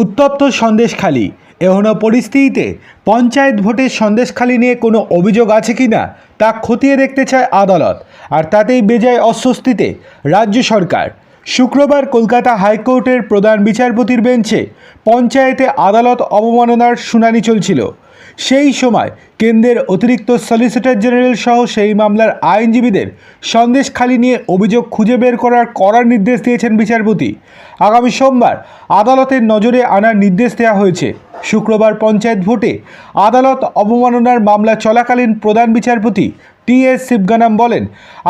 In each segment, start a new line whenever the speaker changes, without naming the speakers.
উত্তপ্ত সন্দেশখালি। এহনো পরিস্থিতিতে পঞ্চায়েত ভোটের সন্দেশখালি নিয়ে কোনো অভিযোগ আছে কি না, তা খতিয়ে দেখতে চায় আদালত, আর তাতেই বেজায় অস্বস্তিতে রাজ্য সরকার। শুক্রবার কলকাতা হাইকোর্টের প্রধান বিচারপতির বেঞ্চে পঞ্চায়েতে আদালত অবমাননার শুনানি চলছিল। সেই সময় কেন্দ্রের অতিরিক্ত সলিসিটর জেনারেল সহ সেই মামলার আইনজীবীদের সন্দেশখালী নিয়ে অভিযোগ খুঁজে বের করার করার নির্দেশ দিয়েছেন বিচারপতি। আগামী সোমবার আদালতের নজরে আনার নির্দেশ দেওয়া হয়েছে। শুক্রবার পঞ্চায়েত ভোটে আদালত অবমাননার মামলা চলাকালীন প্রধান বিচারপতি টি এস শিবগানাম বলেন,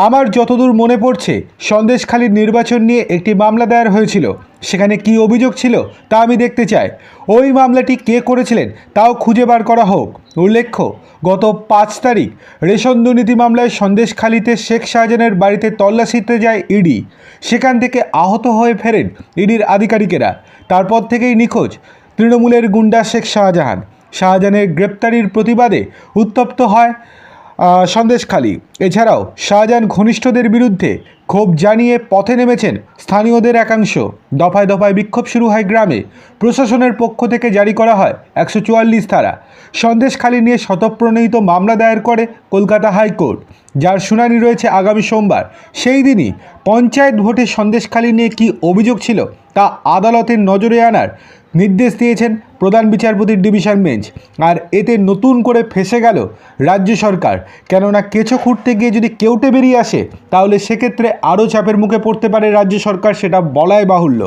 আমার যতদূর মনে পড়ছে সন্দেশখালীর নির্বাচন নিয়ে একটি মামলা দায়ের হয়েছিল। সেখানে কি অভিযোগ ছিল তা আমি দেখতে চাই। ওই মামলাটি কে করেছিলেন তাও খুঁজে বার করা হোক। উল্লেখ্য, গত পাঁচ তারিখ রেশন দুর্নীতি মামলায় সন্দেশখালীতে শেখ শাহজাহানের বাড়িতে তল্লাশিতে যায় ইডি। সেখান থেকে আহত হয়ে ফেরেন ইডির আধিকারিকেরা। তারপর থেকেই নিখোঁজ তৃণমূলের গুন্ডা শেখ শাহজাহান। শাহজাহানের গ্রেপ্তারির প্রতিবাদে উত্তপ্ত হয় সন্দেশখালী এছাড়াও শাহজাহান ঘনিষ্ঠদের বিরুদ্ধে ক্ষোভ জানিয়ে পথে নেমেছেন স্থানীয়দের একাংশ। দফায় দফায় বিক্ষোভ শুরু হয় গ্রামে। প্রশাসনের পক্ষ থেকে জারি করা হয় একশো চুয়াল্লিশ ধারা। সন্দেশখালী নিয়ে শতপ্রণীত মামলা দায়ের করে কলকাতা হাইকোর্ট। যার শুনানি রয়েছে আগামী সোমবার। সেই দিনই পঞ্চায়েত ভোটে সন্দেশখালী নিয়ে কী অভিযোগ ছিল তা আদালতের নজরে আনার নির্দেশ দিয়েছেন প্রধান বিচারপতির ডিভিশন বেঞ্চ। আর এতে নতুন করে ফেসে গেল রাজ্য সরকার। কেননা কেঁচো খুঁড়তে গিয়ে যদি কেউটে বেরিয়ে আসে, তাহলে সেক্ষেত্রে আরও চাপের মুখে পড়তে পারে রাজ্য সরকার, সেটা বলাই বাহুল্য।